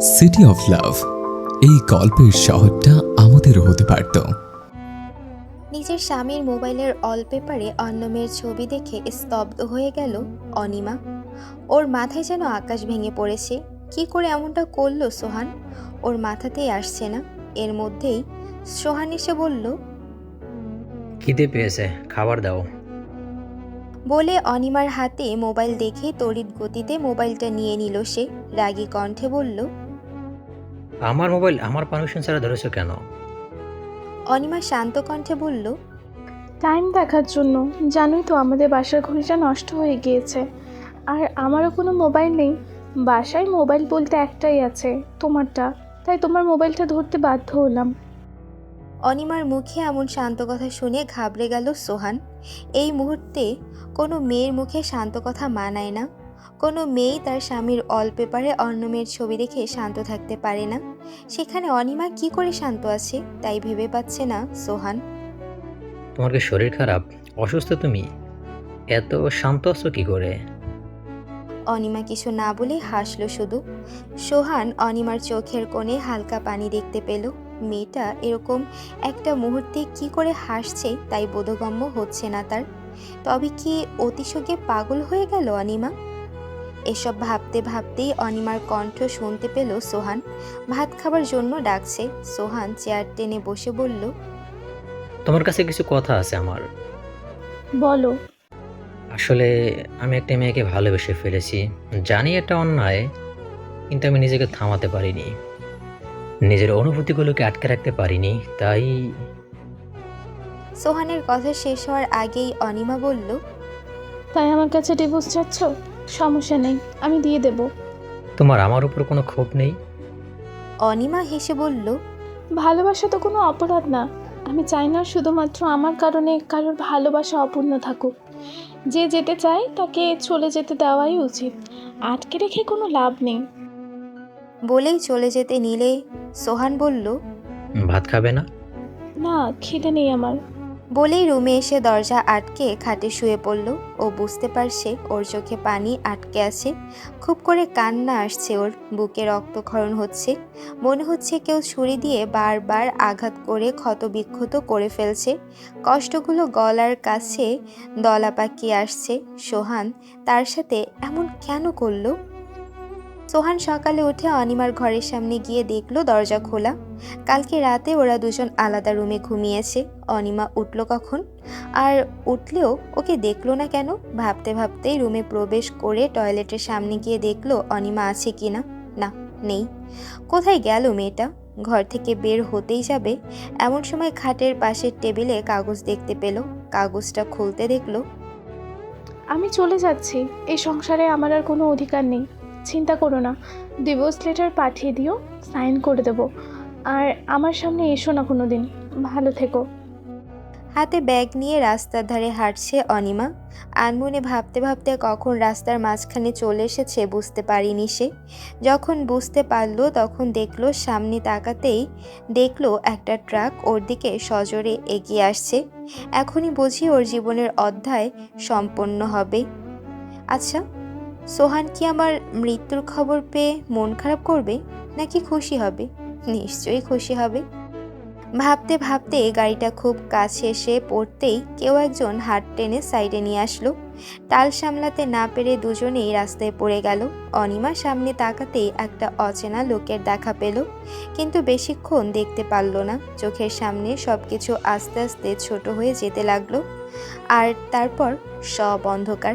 City of love এই গল্পের শহরটা আমাদেরও হতে পারত। নিজের স্বামীর মোবাইলের অলপেপারে অন্য মেয়ের ছবি দেখে স্তব্ধ হয়ে গেল অনিমা। ওর মাথায় যেন আকাশ ভেঙে পড়েছে। কি করে এমনটা করল সোহান? ওর মাথাতেই আসছে না। এর মধ্যেই সোহান এসে বলল খিদে পেয়েছে খাবার দাও। বলে অনিমার হাতে মোবাইল দেখে তড়িৎ গতিতে মোবাইলটা নিয়ে নিল সে। রাগী কণ্ঠে বলল আমার মোবাইল আমার পারমিশন ছাড়া ধরেছো কেন? অনিমা শান্ত কণ্ঠে বলল টাইম দেখার জন্য জানোই তো আমাদের বাসার ঘড়িটা নষ্ট হয়ে গিয়েছে। আর আমারও কোনো মোবাইল নেই। বাসায় মোবাইল বলতে একটাই আছে তোমারটা। তাই তোমার মোবাইলটা ধরতে বাধ্য হলাম। অনিমার মুখে এমন শান্ত কথা শুনে ঘাবড়ে গেল সোহান। এই মুহূর্তে কোনো মেয়ের মুখে শান্ত কথা মানায় না। কোনো মেয়েই তার স্বামীর অলপেপারে অন্য মেয়ের ছবি দেখে শান্ত থাকতে পারে না। সেখানে অনিমা কি করে শান্ত আছে তাই ভেবে পাচ্ছে না সোহান। তোমার কি শরীর খারাপ অসুস্থ তুমি? এত শান্ত আছো কি করে? অনিমা কিছু না বলে হাসলো শুধু। সোহান অনিমার চোখের কোণে হালকা পানি দেখতে পেল। মেয়েটা এরকম একটা মুহূর্তে কি করে হাসছে তাই বোধগম্য হচ্ছে না তার। তবে কি অতিশোকে পাগল হয়ে গেল অনিমা? এসব ভাবতে ভাবতেই অনিমার কণ্ঠ শুনতে পেল সোহান। ভাত খাবার জন্য ডাকছে। সোহান চেয়ার টেনে বসে বলল তোমার কাছে কিছু কথা আছে আমার। বলো। আসলে আমি একটা মেয়েকে ভালোবেসে ফেলেছি। জানি এটা অন্যায় কিন্তু আমি নিজেকে থামাতে পারিনি। নিজের অনুভূতিগুলোকে আটকে রাখতে পারিনি তাই সোহানের কথা শেষ হওয়ার আগেই অনিমা বলল তাই আমার কাছে ডিভোর্স চাচ্ছ? সমস্যা নেই আমি দিয়ে দেব। তোমার আমার উপর কোনো ক্ষোভ নেই? অনিমা হেসে বলল ভালোবাসা তো কোনো অপরাধ না। আমি চাই না শুধুমাত্র আমার কারণে কারোর ভালোবাসা অপূর্ণ থাকুক। যে যেতে চায় তাকে চলে যেতে দেওয়াই উচিত। আটকে রেখে কোনো লাভ নেই। বলেই চলে যেতে নিলে সোহান বলল ভাত খাবে না? না খিদে নেই আমার। বলেই রুমে এসে দরজা আটকে খাটে শুয়ে পড়ল। ও বুঝতে পারছে ওর চোখে পানি আটকে আছে। খুব করে কান্না আসছে ওর, বুকে রক্তক্ষরণ হচ্ছে। মনে হচ্ছে কেউ ছুরি দিয়ে বারবার আঘাত করে ক্ষতবিক্ষত করে ফেলছে। কষ্টগুলো গলার কাছে দলা পাকিয়ে আসছে। সোহান তার সাথে এমন কেন করল? সোহান সকালে উঠে অনিমার ঘরের সামনে গিয়ে দেখল দরজা খোলা। কালকে রাতে ওরা দুজন আলাদা রুমে ঘুমিয়েছে। অনিমা উঠল কখন? আর উঠলেও ওকে দেখল না কেন? ভাবতে ভাবতেই রুমে প্রবেশ করে টয়লেটের সামনে গিয়ে দেখল অনিমা আছে কি না। না, নেই। কোথায় গেল মেয়েটা? ঘর থেকে বের হতেই যাবে। এমন সময় খাটের পাশের টেবিলে কাগজ দেখতে পেল। কাগজটা খুলতে দেখল। আমি চলে যাচ্ছি। এই সংসারে আমার আর কোনো অধিকার নেই। চিন্তা করো না। ডিভোর্স লেটার পাঠিয়ে দিও সাইন করে দেবো। আর আমার সামনে এসো না কোনো দিন ভালো থেকো। হাতে ব্যাগ নিয়ে রাস্তার ধারে হাঁটছে অনিমা। আনমনে ভাবতে ভাবতে কখন রাস্তার মাঝখানে চলে এসেছে বুঝতে পারিনি সে। যখন বুঝতে পারল, তখন দেখল সামনে তাকাতেই দেখল একটা ট্রাক ওর দিকে সজোরে এগিয়ে আসছে। এখনই বুঝি ওর জীবনের অধ্যায় সম্পন্ন হবে। আচ্ছা সোহান কি আমার মৃত্যুর খবর পেয়ে মন খারাপ করবে, নাকি খুশি হবে? নিশ্চয়ই খুশি হবে। ভাবতে ভাবতে গাড়িটা খুব কাছে এসে পড়তেই কেউ একজন হাত টেনে সাইডে নিয়ে আসলো। টাল সামলাতে না পেরে দুজনেই রাস্তায় পড়ে গেল। অনিমা সামনে তাকাতেই একটা অচেনা লোকের দেখা পেল, কিন্তু বেশিক্ষণ দেখতে পারল না। চোখের সামনে সব কিছু আস্তে আস্তে ছোট হয়ে যেতে লাগল। আর তারপর সব অন্ধকার।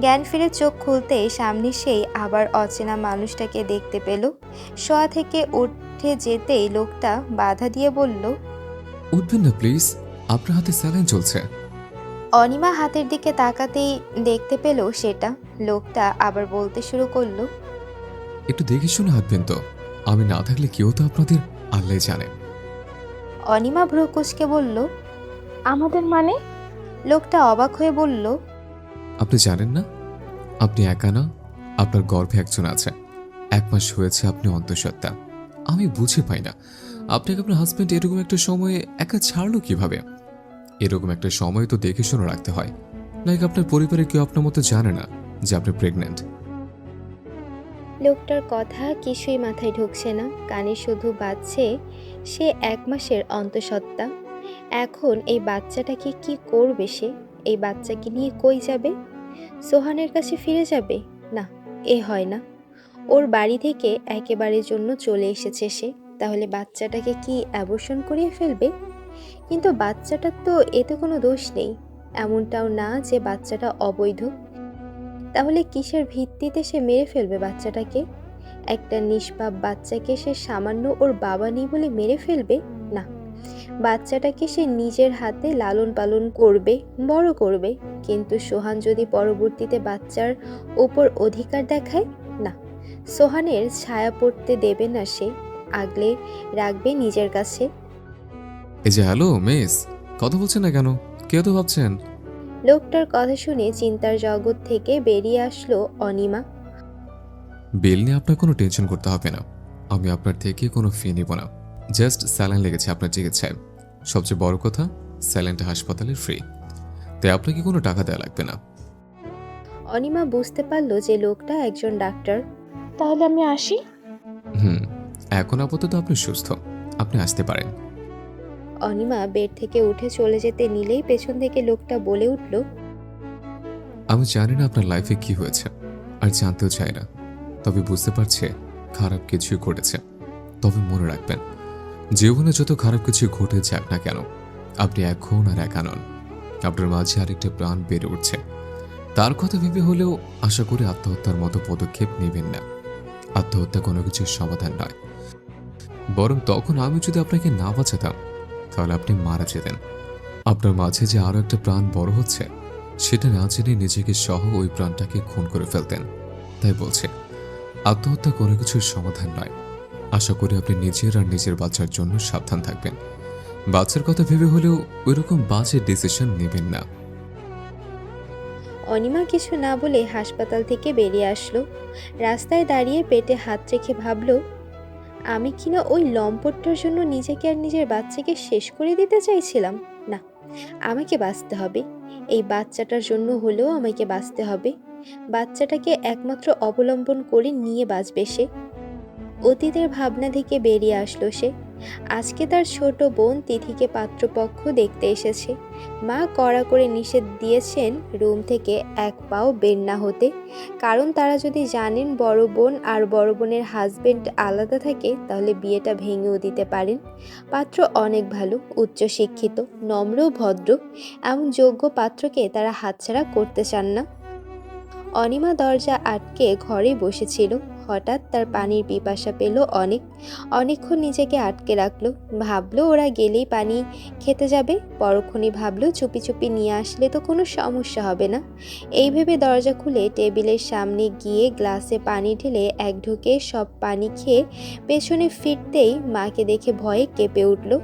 জ্ঞান ফিরে চোখ খুলতে সামনে সেই আবার অচেনা মানুষটাকে দেখতে পেল। শোয়া থেকে উঠে যেতেই লোকটা বাধা দিয়ে বলল উঠবেন না প্লিজ। আপনার হাতে স্যালাইন চলছে। অনিমা হাতের দিকে তাকাতেই দেখতে পেল সেটা। লোকটা আবার বলতে শুরু করল একটু দেখে শুনে হাঁটবেন তো। আমি না থাকলে কেউ তো আপনাদের আল্লাহ জানে। অনিমা ভ্রুকুচকে বলল আমাদের মানে? লোকটা অবাক হয়ে বলল আপনি জানেন না? আপনি একা না? আপনার গর্ভে একজন আছে। এক মাস হয়েছে আপনি অন্তঃসত্ত্বা। আমি বুঝে পাই না। আপনাকে আপনার হাজব্যান্ড এরকম একটা সময়ে একা ছাড়লো কীভাবে? এরকম একটা সময় তো দেখে শুনে রাখতে হয়। লাইক আপনার পরিবারে কেউ আপনার মতো জানে না যে আপনি প্রেগনেন্ট লোকটার কথা কিছুই মাথায় ঢুকছে না। কানে শুধু বাজছে, সে এক মাসের অন্তঃসত্ত্বা। এখন এই বাচ্চাটাকে কি করবে সে? এই বাচ্চাকে নিয়ে কই যাবে? সোহানের কাছে ফিরে যাবে? না, এ হয় না। ওর বাড়ি থেকে একেবারের জন্য চলে এসেছে সে। তাহলে বাচ্চাটাকে কি অ্যাবর্ষণ করিয়ে ফেলবে? কিন্তু বাচ্চাটার তো এতে কোনো দোষ নেই। এমনটাও না যে বাচ্চাটা অবৈধ। তাহলে কিসের ভিত্তিতে সে মেরে ফেলবে বাচ্চাটাকে? একটা নিষ্পাপ বাচ্চাকে সে সামান্য ওর বাবা নেই বলে মেরে ফেলবে? বাচ্চাটাকে সে নিজের হাতে লালন পালন করবে বড় করবে? কিন্তু সোহান যদি পরবর্তীতে বাচ্চার ওপর অধিকার দেখায়? না। সোহানের ছায়া পড়তে দেবে না সে আগলে রাখবে নিজের কাছে। এই যে হ্যালো মিস কথা বলছেন না কেন? কে তো ভাবছেন। লোকটার কথা শুনে চিন্তার জগৎ থেকে বেরিয়ে আসলো অনিমা। বিল নিয়ে আপনার কোনো টেনশন করতে হবে না। আমি আপনার থেকে কোনো ফি নিব না। জাস্ট স্যালাইন লেগেছে আপনার চিকিৎসায়। সবচেয়ে বড় কথা স্যালাইনটা হাসপাতালের ফ্রি তাই আপনাকে কোনো টাকা দেওয়া লাগবে না। অনিমা বুঝতে পারল যে লোকটা একজন ডাক্তার। তাহলে আমি আসি? হুম এখন আপাতত আপনি সুস্থ। আপনি আসতে পারেন। অনিমা বেড থেকে উঠে চলে যেতে নিলেই পেছন থেকে লোকটা বলে উঠল আমি জানি না আপনার লাইফে কি হয়েছে আর জানতেও চাই না। তবে বুঝতে পারছে খারাপ কিছুই ঘটেছে। তবে মনে রাখবেন জীবনে যত খারাপ কিছু ঘটে যাক না কেন, আপনি এখন আর একা নন। আপনার মাঝে আরেকটা প্রাণ বেড়ে উঠছে। তার কথা ভেবে হলেও আশা করি আত্মহত্যার মতো পদক্ষেপ নেবেন না। আত্মহত্যা কোনো কিছুর সমাধান নয়। বরং তখন আমি যদি আপনাকে না বাঁচাতাম, তাহলে আপনি মারা যেতেন। আপনার মাঝে যে আরও একটা প্রাণ বড় হচ্ছে, সেটা না জেনে নিজেকে সহ ওই প্রাণটাকে খুন করে ফেলতেন। তাই বলছে, আত্মহত্যা কোনো কিছুর সমাধান নয়। আশা করি আপনি নিজের আর নিজের বাচ্চার জন্য সাবধান থাকবেন। বাচ্চার কথা ভেবে হলেও ওইরকম বাজে ডিসিশন নেবেন না। অনিমা কিছু না বলে হাসপাতাল থেকে বেরিয়ে আসলো। রাস্তায় দাঁড়িয়ে পেটে হাত রেখে ভাবলো, আমি কিনা ওই লম্পটটার জন্য নিজেকে আর নিজের বাচ্চাকে শেষ করে দিতে চাইছিলাম? না, আমাকে বাঁচতে হবে। এই বাচ্চাটার জন্য হলেও আমাকে বাঁচতে হবে। বাচ্চাটাকে একমাত্র অবলম্বন করে নিয়ে বাঁচবে সে। অতীতের ভাবনা থেকে বেরিয়ে আসলো সে। আজকে তার ছোট বোন তিথিকে পাত্রপক্ষ দেখতে এসেছে। মা কড়া করে নিষেধ দিয়েছেন রুম থেকে এক পাও বের না হতে। কারণ তারা যদি জানেন বড় বোন আর বড় বোনের হাজবেন্ড আলাদা থাকে, তাহলে বিয়েটা ভেঙেও দিতে পারেন। পাত্র অনেক ভালো, উচ্চশিক্ষিত, নম্র, ভদ্র। এমন যোগ্য পাত্রকে তারা হাতছাড়া করতে চান না। অনিমা দরজা আটকে ঘরে বসেছিল। হঠাৎ তার পানির পিপাসা পেল অনেক। অনেকক্ষণ নিজেকে আটকে রাখল। ভাবলো, ওরা গেলেই পানি খেতে যাবে? পরক্ষণই ভাবলো, চুপি চুপি নিয়ে আসলে তো কোনো সমস্যা হবে না। এই ভেবে দরজা খুলে টেবিলের সামনে গিয়ে গ্লাসে পানি ঢেলে এক ঢুকে সব পানি খেয়ে পেছনে ফিরতেই মাকে দেখে ভয়ে কেঁপে উঠল।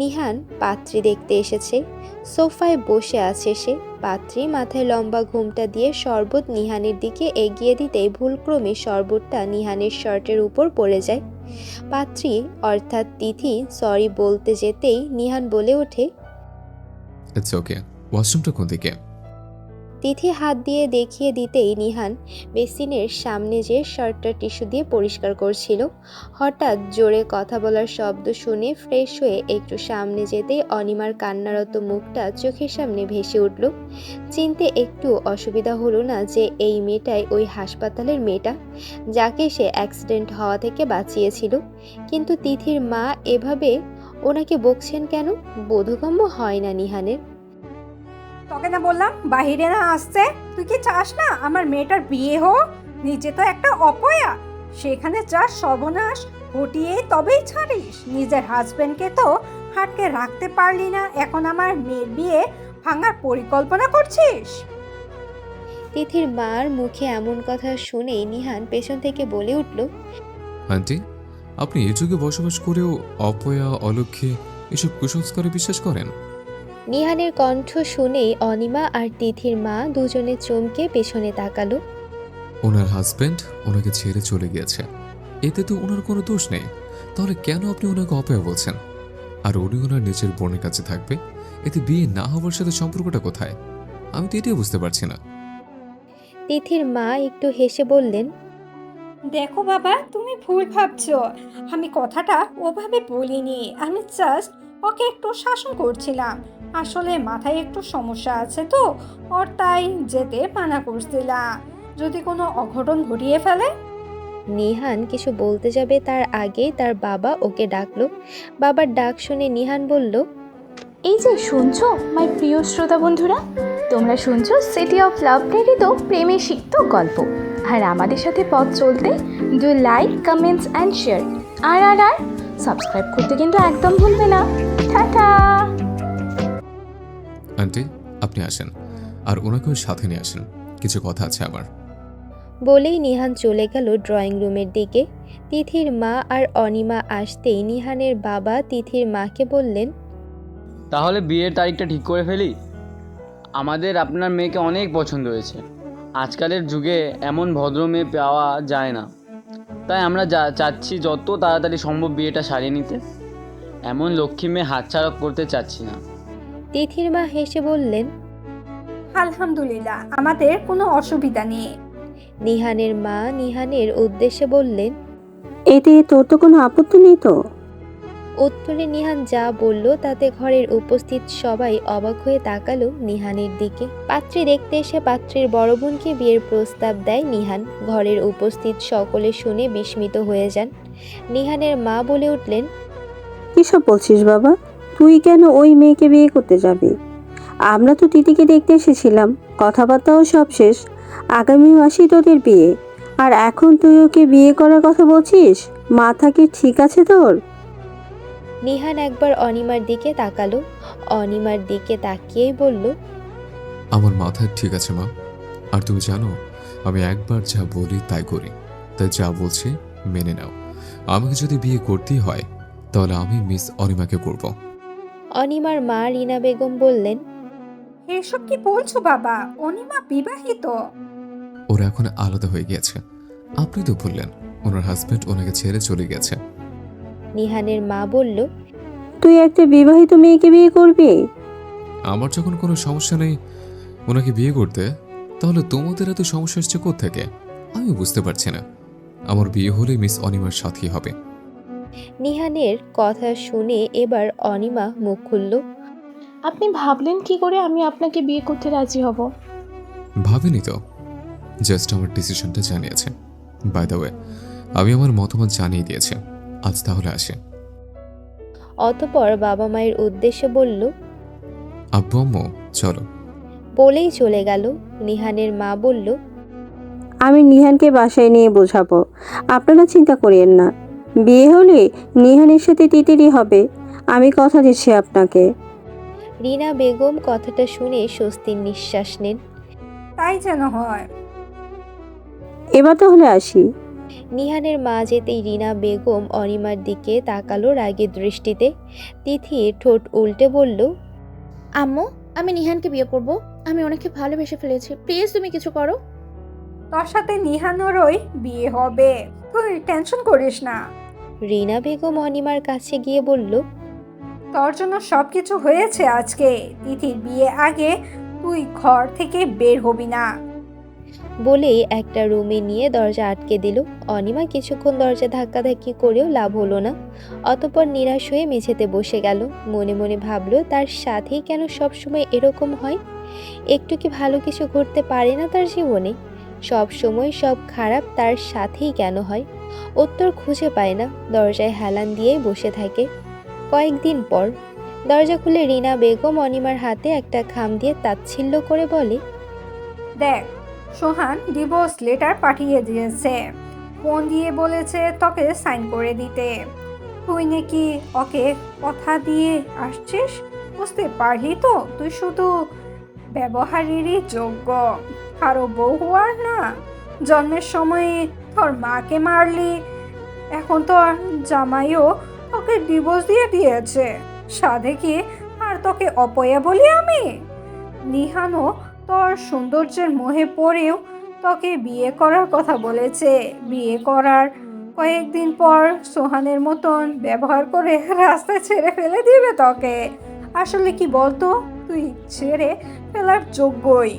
নিহান পাত্রী দেখতে এসেছে। সোফায় বসে আছে সে। পাত্রী মাথায় লম্বা ঘুমটা দিয়ে শরবত নিহানের দিকে এগিয়ে দিতে ভুলক্রমে শরবতটা নিহানের শার্টের উপর পড়ে যায়। পাত্রী অর্থাৎ তিথি সরি বলতে যেতেই নিহান বলে ওঠে ইটস ওকে ওয়াশরুমটা কোন দিকে তিথি হাত দিয়ে দেখিয়ে দিতেই নিহান বেসিনের সামনে যে শার্টটা টিস্যু দিয়ে পরিষ্কার করছিল, হঠাৎ জোরে কথা বলার শব্দ শুনে ফ্রেশ হয়ে একটু সামনে যেতেই অনিমার কান্নারত মুখটা চোখের সামনে ভেসে উঠল। চিনতে একটু অসুবিধা হলো না যে এই মেয়েটাই ওই হাসপাতালের মেয়েটা, যাকে সে অ্যাক্সিডেন্ট হওয়া থেকে বাঁচিয়েছিল। কিন্তু তিথির মা এভাবে ওনাকে বকছেন কেন? বোধগম্য হয় না নিহানের। তোকে না বললাম বাহিরে না আসছে। তুই কি চাস না? আমার মেয়েটার বিয়ে হোক। নিজে তো একটা অপয়া। সেখানে চাস সর্বনাশ ঘটিয়ে তবেই ছাড়িস। নিজের হাজবেন্ডকে তো হাটকে রাখতে পারলি না। এখন আমার মেয়ের বিয়ে ভাঙার পরিকল্পনা করছিস? তিথির মার মুখে এমন কথা শুনেই নিহান পেছন থেকে বলে উঠল আন্টি আপনি এই যুগে বসবাস করেও অপয়া অলক্ষে এসব কুসংস্কারে বিশ্বাস করেন? নিহানের কণ্ঠ শুনেই অনিমা আর তিথির মা দুজনে চমকে পেছনে তাকালো। ওনার হাজবেন্ড ওনাকে ছেড়ে চলে গিয়েছে। এতে তো ওনার কোনো দোষ নেই। তাহলে কেন আপনি ওনাকে অপয়া বলছেন আর উনি ওনার নিজের বোনের কাছে থাকবে? এতে বিয়ে না হওয়ার সাথে সম্পর্কটা কোথায়? আমি তো এটাই বুঝতে পারছি না। তিথির মা একটু হেসে বললেন দেখো বাবা তুমি ভুল ভাবছ। আমি কথাটা ওভাবে বলিনি। আমি জাস্ট ওকে একটু শাসন করছিলাম। আসলে মাথায় একটু সমস্যা আছে তো ওর তাই যেতে মানা করছিলাম যদি কোনো অঘটন ঘটিয়ে ফেলে? নিহান কিছু বলতে যাবে তার আগেই তার বাবা ওকে ডাকলো। বাবার ডাক শুনে নিহান বলল এই যে শুনছো মাই প্রিয় শ্রোতা বন্ধুরা? তোমরা শুনছো সিটি অফ লাভ প্রেরিত প্রেমে সিক্ত গল্প। আর আমাদের সাথে পথ চলতে do like comments and share আর আর আর সাবস্ক্রাইব করতে কিন্তু একদম ভুলবে না। টাটা! আন্টি আপনি আসেন। আর ওনাকেও সাথে নিয়ে আসেন। কিছু কথা আছে আমার। বলেই নিহান চলে গেল ড্রয়িং রুমের দিকে। তিথির মা আর অনিমা আসতেই নিহানের বাবা তিথির মাকে বললেন তাহলে বিয়ের তারিখটা ঠিক করে ফেলি? আমাদের আপনার মেয়েকে অনেক পছন্দ হয়েছে। আজকালের যুগে এমন ভদ্র মেয়ে পাওয়া যায় না। তাই আমরা যা চাচ্ছি যত তাড়াতাড়ি সম্ভব বিয়েটা সারিয়ে নিতে। এমন লক্ষ্মী মেয়ে হাতছাড়া করতে চাচ্ছি না। তিথির মা হেসে বললেন আলহামদুলিল্লাহ আমাদের কোনো অসুবিধা নেই। নিহানের মা নিহানের উদ্দেশ্যে বললেন এতে তোর তো কোনো আপত্তি নেই তো? উত্তরে নিহান যা বলল তাতে ঘরের উপস্থিত সবাই অবাক হয়ে তাকালো নিহানের দিকে। পাত্রী দেখতে এসে পাত্রীর বড় বোনকে বিয়ের প্রস্তাব দেয় নিহান। ঘরের উপস্থিত সকলে শুনে বিস্মিত হয়ে যান। নিহানের মা বলে উঠলেন কিসব বলছিস বাবা? তুই কেন ওই মেয়েকে বিয়ে করতে যাবি? আমরা তো তিতিকে দেখতে এসেছিলাম। কথাবার্তাও সব শেষ। আগামী মাসেই তোদের বিয়ে। আর এখন তুই ওকে বিয়ে করার কথা বলছিস? মাথা কি ঠিক আছে তোর? নিহান একবার অনিমার দিকে তাকালো। অনিমার দিকে তাকিয়েই বলল আমার মাথায় ঠিক আছে মা। আর তুমি জানো আমি একবার যা বলি তাই করি। তাই যা বলছি মেনে নাও। আমাকে যদি বিয়ে করতেই হয় তাহলে আমি মিস অনিমাকে করব। অনিমার মা রিনা বেগম বললেন এসব কি বলছো বাবা? অনিমা বিবাহিত? ওরা এখন আলাদা হয়ে গিয়েছে। আপনি তো বললেন ওনার হাজব্যান্ড ওনাকে ছেড়ে চলে গেছে নিহানের মা বলল তুই একটা বিবাহিত মেয়েকে বিয়ে করবি? আমার যখন কোনো সমস্যা নেই ওনাকে বিয়ে করতে তাহলে তোমাদের এত সমস্যা এসছে থেকে আমি বুঝতে পারছি না। আমার বিয়ে হলে মিস অনিমার সাথেই হবে। নিহানের কথা শুনে এবার অনিমা মুখ খুলল। আপনি ভাবলেন কি করে আমি আপনাকে বিয়ে করতে রাজি হব? ভাবিনি তো। জাস্ট আমার ডিসিশনটা জানিয়েছে। বাই দ্য ওয়ে আমি আমার মতামত জানিয়ে দিয়েছি। আজ তাহলে আসে। অতপর বাবা মায়ের উদ্দেশ্যে বলল আব্বু আম্মু চলো। বলেই চলে গেল। নিহানের মা বলল আমি নিহানকে বাসায় নিয়ে বোঝাবো। আপনারা চিন্তা করিয়েন না। বিয়ে হলে নিহানের সাথে তিতিরই হবে। আমি কথা দিচ্ছি আপনাকে। রিনা বেগম কথাটা শুনে স্বস্তির নিঃশ্বাস নেন। তাই যেন হয়। এবার তাহলে আসি। নিহানের মা যেতেই রিনা বেগম অনিমার দিকে তাকালো রাগের দৃষ্টিতে। তিথি ঠোঁট উল্টে বলল আম্মু আমি নিহানকে বিয়ে করব। আমি অনেককে ভালোবেসে ফেলেছি। প্লিজ তুমি কিছু করো। তোর সাথে নিহানোরই বিয়ে হবে। তুই টেনশন করিস না। রিনা বেগম অনিমার কাছে গিয়ে বলল তোর জন্য সব কিছু হয়েছে আজকে। তিথির বিয়ে আগে তুই ঘর থেকে বের হবি না। বলেই একটা রুমে নিয়ে দরজা আটকে দিল। অনিমা কিছুক্ষণ দরজা ধাক্কাধাক্কি করেও লাভ হলো না। অতপর নিরাশ হয়ে মেঝেতে বসে গেল। মনে মনে ভাবলো তার সাথেই কেন সবসময় এরকম হয়? একটু কি ভালো কিছু ঘটতে পারে না তার জীবনে? সব সময় সব খারাপ তার সাথেই কেন হয়? উত্তর খুঁজে পায় না, দরজায় হেলান দিয়েই বসে থাকে। কয়েকদিন পর দরজা খুলে রিনা বেগম অনিমার হাতে একটা খাম দিয়ে তাচ্ছিল্য করে বলে, দেখ, সোহান ডিভোর্স লেটার পাঠিয়ে দিয়েছে। ফোন দিয়ে বলেছে তোকে সাইন করে দিতে। তুই নাকি ওকে কথা দিয়ে আসছিস? বুঝতে পারলি তো, তুই শুধু ব্যবহারেরই যোগ্য। কারও বউ হওয়ার না, জন্মের সময়ে তোর মাকে মারলি? এখন তো আর জামাইও তোকে ডিভোর্স দিয়ে দিয়েছে। সাধে কি আর তোকে অপয়া বলি আমি? নিহানও তোর সৌন্দর্যের মোহে পড়েও তোকে বিয়ে করার কথা বলেছে। বিয়ে করার কয়েকদিন পর সোহানের মতন ব্যবহার করে রাস্তায় ছেড়ে ফেলে দিবে তোকে। আসলে কি বলতো? তুই ছেড়ে ফেলার যোগ্যই।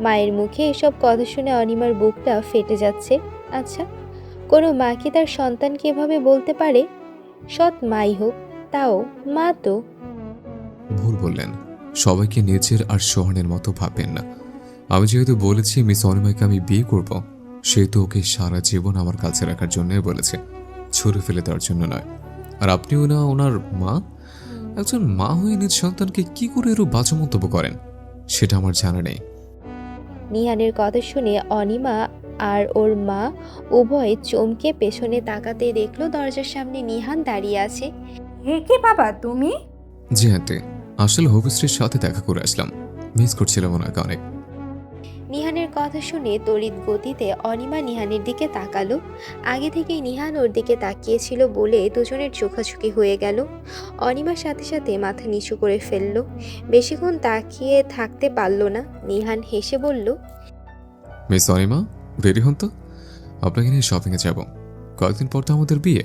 মায়ের মুখে এসব কথা শুনে অনিমার বুকটা ফেটে যাচ্ছে। আচ্ছা কোনো মা কি তার সন্তানকে এভাবে বলতে পারে? সৎ মাই হোক, তাও মা তো। ভুল বললেন। সবাইকে নিজের আর সোহানের মতো ভাবেন না। আমি যেহেতু বলেছি মিস অনিমাকে আমি বিয়ে করব সেহেতু ওকে সারা জীবন আমার কাছে রাখার জন্যই বলেছে। ছুড়ে ফেলে দেওয়ার জন্য নয়। আর আপনিও না ওনার মা? একজন মা হয়ে নিজ সন্তানকে কি করে এরও বাজে মন্তব্য করেন? সেটা আমার জানা নেই। নিহানের কথা শুনে অনিমা আর ওর মা উভয় চমকে পেছনে তাকাতে দেখল দরজার সামনে নিহান দাঁড়িয়ে আছে। হে কি বাবা তুমি? জি আন্টি আসলে হবিশ্রীর সাথে দেখা করে আসলাম। মিস করছিলাম ওনাকে অনেক নিহানের কথা শুনে তড়িৎ গতিতে অনিমা নিহানের দিকে তাকালো। আগে থেকেই নিহান ওর দিকে তাকিয়েছিল বলে দুজনের চোখাচোখি হয়ে গেল। অনিমার সাথে সাথে মাথা নিচু করে ফেলল। বেশিক্ষণ তাকিয়ে থাকতে পারল না। নিহান হেসে বলল মিস অনিমা রেডি হন তো? আপনাকে নিয়ে শপিংয়ে যাব। কয়েকদিন পর তো আমাদের বিয়ে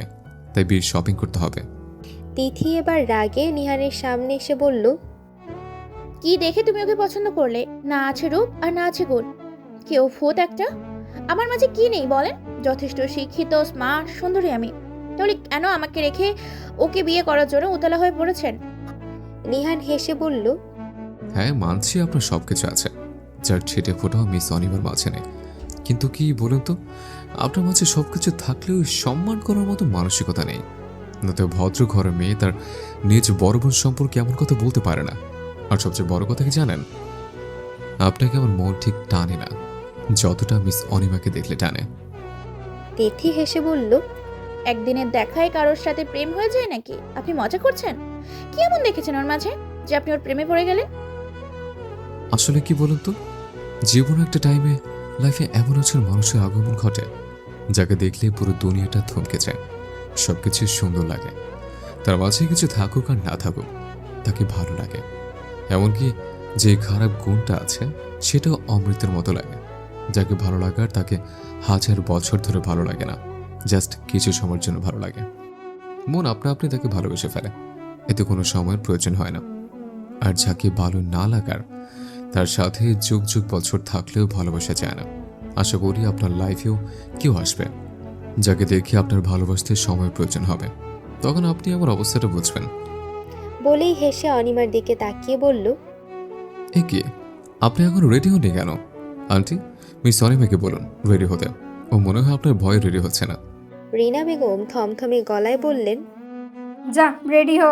তাই বিয়ের শপিং করতে হবে। তিথি এবার রাগে নিহানের সামনে এসে বলল কি দেখে তুমি ওকে পছন্দ করলে? না আছে রূপ আর না আছে গুণ। কেউ ফোত একটা? আমার মাঝে কি নেই বলেন? যথেষ্ট শিক্ষিত স্মার্ট সুন্দরী আমি। তাহলে কেন আমাকে রেখে ওকে বিয়ে করার জন্য উতলা হয়ে পড়েছেন? নিহান হেসে বলল হ্যাঁ মানছি আপনার সব কিছু আছে। যার ছিটে ফোটাও মিস অনিমার মাঝে নেই। কিন্তু কি বলুন তো আপনার মাঝে সব কিছু থাকলেও সম্মান করার মতো মানসিকতা নেই। নয়তো ভদ্র ঘরের মেয়ে তার নিজ বড় বোন সম্পর্কে এমন কথা বলতে পারে না। আর সবচেয়ে বড় কথা কি জানেন? আপনাকে আমার মন ঠিক টানে না। যতটা মিস অনিমাকে দেখলে টানে। তিথি হেসে বলল একদিনের দেখায় কারোর সাথে প্রেম হয়ে যায় নাকি? আপনি মজা করছেন? কি এমন দেখেছেন ওর মাঝে যে আপনি ওর প্রেমে পড়ে গেলেন? আসলে কি বলুন তো? জীবন একটা টাইমে লাইফে এমন একজন মানুষের আগমন ঘটে যাকে দেখলে পুরো দুনিয়াটা থমকে যায়। সবকিছু সুন্দর লাগে। তার মাঝে কিছু থাকুক আর না থাকুক তাকে ভালো লাগে। এমনকি যে খারাপ গুণটা আছে সেটাও অমৃতের মতো লাগে। যাকে ভালো লাগার তাকে হাজার বছর ধরে ভালো লাগে না। জাস্ট কিছু সময়ের জন্য ভালো লাগে। মন আপনা আপনি তাকে ভালোবেসে ফেলে। এতে কোনো সময়ের প্রয়োজন হয় না। আর যাকে ভালো না লাগার তার সাথে যুগ যুগ বছর থাকলেও ভালোবাসা যায় না। আশা করি আপনার লাইফেও কেউ আসবে। যাকে দেখে আপনার ভালোবাসতে সময় প্রয়োজন হবে। তখন আপনি আমার অবস্থাটা বুঝবেন। বলেই হেসে অনিমার দিকে তাকিয়ে বলল এ কি? আপনি এখন রেডি হননি কেন? আন্টি? মিস অনিমাকে বলুন রেডি হতে। ও মনে হয় আপনার ভয়ে রেডি হচ্ছে না। রিনা বেগম থমথমে গলায় বললেন যা রেডি হ।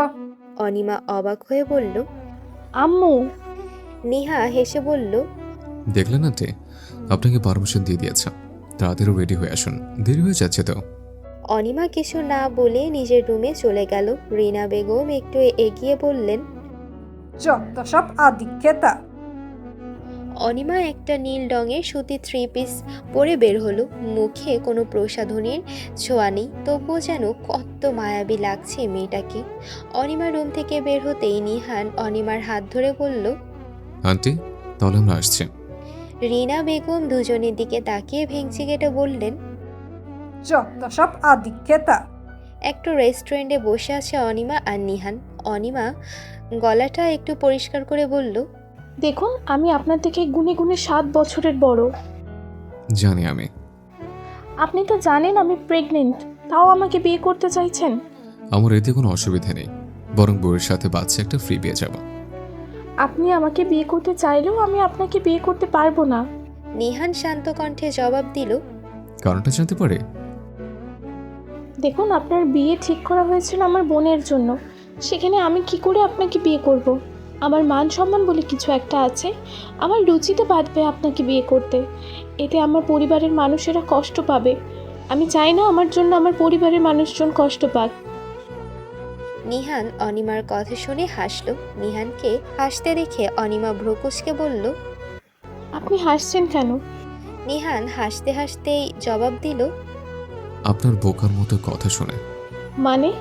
অনিমা অবাক হয়ে বলল আম্মু। নিহা হেসে বলল দেখলেন আন্টি আপনাকে পারমিশন দিয়ে দিয়েছে। তাড়াতাড়ি রেডি হয়ে আসুন দেরি হয়ে যাচ্ছে তো। অনিমা কিছু না বলে নিজের রুমে চলে গেল। রিনা বেগম একটু এগিয়ে বললেন যত সব আদিক্ষেতা। অনিমা একটা নীল রঙের সুতি থ্রি পিস পরে বের হলো। মুখে কোনো প্রসাধনীর ছোঁয়া নেই তবুও যেন কত মায়াবী লাগছে মেয়েটাকে। অনিমা রুম থেকে বের হতেই নিহান অনিমার হাত ধরে বলল আন্টি তাহলে আমরা আসছি। রিনা বেগম দুজনের দিকে তাকিয়ে ভেঙচি কেটে বললেন যত সব আদিক্ষেতা একটা রেস্টুরেন্টে বসে আছে অনিমা আর নিহান। অনিমা গলাটা একটু পরিষ্কার করে বলল দেখুন আমি আপনার থেকে গুনে গুনে সাত বছরের বড়। জানি আমি। আপনি তো জানেন আমি প্রেগনেন্ট তাও আমাকে বিয়ে করতে চাইছেন? আমার এতে কোনো অসুবিধা নেই বরং বউয়ের সাথে বাচ্চা একটা ফ্রি পেয়ে যাব। আপনি আমাকে বিয়ে করতে চাইলেও আমি আপনাকে বিয়ে করতে পারব না। নিহান শান্ত কণ্ঠে জবাব দিল কারণটা জানতে পারে? দেখুন আপনার বিয়ে ঠিক করা হয়েছিল আমার বোনের জন্য। সেখানে আমি কি করে আপনাকে বিয়ে করব। আমার মান সম্মান বলে কিছু একটা আছে আমার রুচিতে বাঁধবে আপনাকে বিয়ে করতে। এতে আমার পরিবারের মানুষেরা কষ্ট পাবে। আমি চাই না আমার জন্য আমার পরিবারের মানুষজন কষ্ট পাক। নিহান অনিমার কথা শুনে হাসলো। নিহানকে হাসতে দেখে অনিমা ভ্রকুশকে বলল আপনি হাসছেন কেন? নিহান হাসতে হাসতেই জবাব দিল আপনার বোকার মতো কথা শুনে মানে?